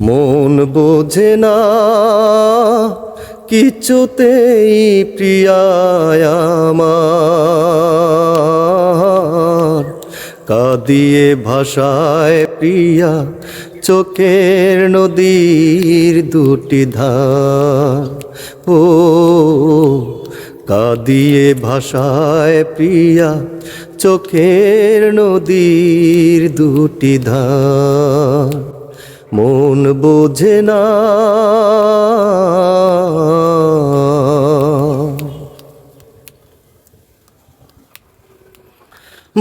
মন বোঝে না কিছুতেই প্রিয়ায় আমার। কাঁদিয়ে ভাষায় প্রিয়া, চোখের নদীর দুটি ধার। ও, কাঁদিয়ে ভাষায় প্রিয়া, চোখের নদীর দুটি ধার। মন বোঝে না।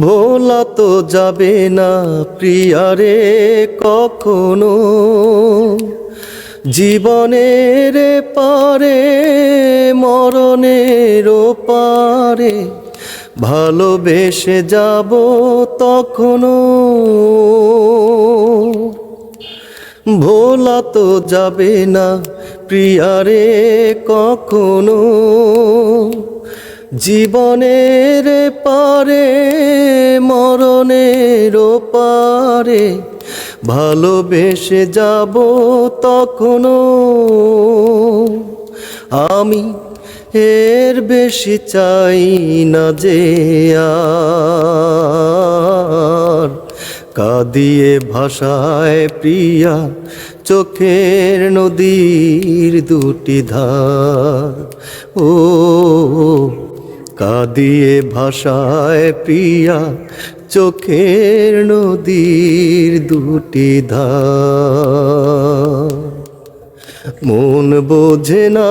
ভোলা তো যাবে না প্রিয়ারে কখনো। জীবনের পারে, মরণের পারে ভালোবেসে যাব তখনও ভোলা তো যাবে না প্রিয়ারে কখনো। জীবনের পারে, মরণের পারে ভালোবেসে যাব তখনও আমি এর বেশি চাই না যে আর কাঁদিয়ে ভাষায় প্রিয়া, চোখের নদীর দুটি ধার। ও কাঁদিয়ে ভাষায় প্রিয়া, চোখের নদীর দুটি ধার। মন বোঝে না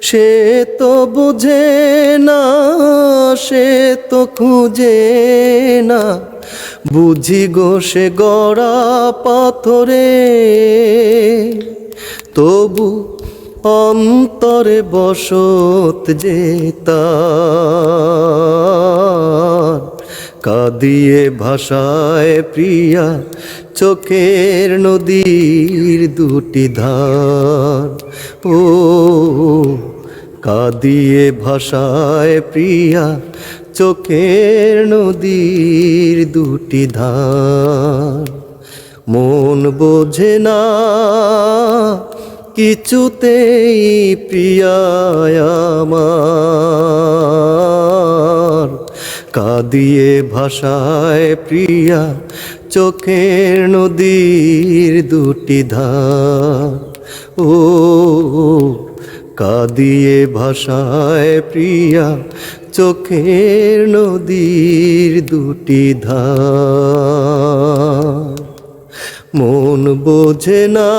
সে তো বুঝে না, সে তো খুঁজে না। বুঝি গো সে গড়া পাথরে, তবু অন্তরে বসত যে তার। কাঁদিয়ে ভাষায় প্রিয়া চোখের নদীর দুটি ধার। ও কাঁদিয়ে ভাষায় প্রিয়া, চোখের নদীর দুটি ধার। মন বোঝে না কিছুতেই প্রিয়ায় আমার। কাঁদিয়ে ভাষায় প্রিয়া চোখের নদীর দুটি ধার। ও, কাঁদিয়ে ভাষায় প্রিয়া, চোখের নদীর দুটি ধার। মন বোঝে না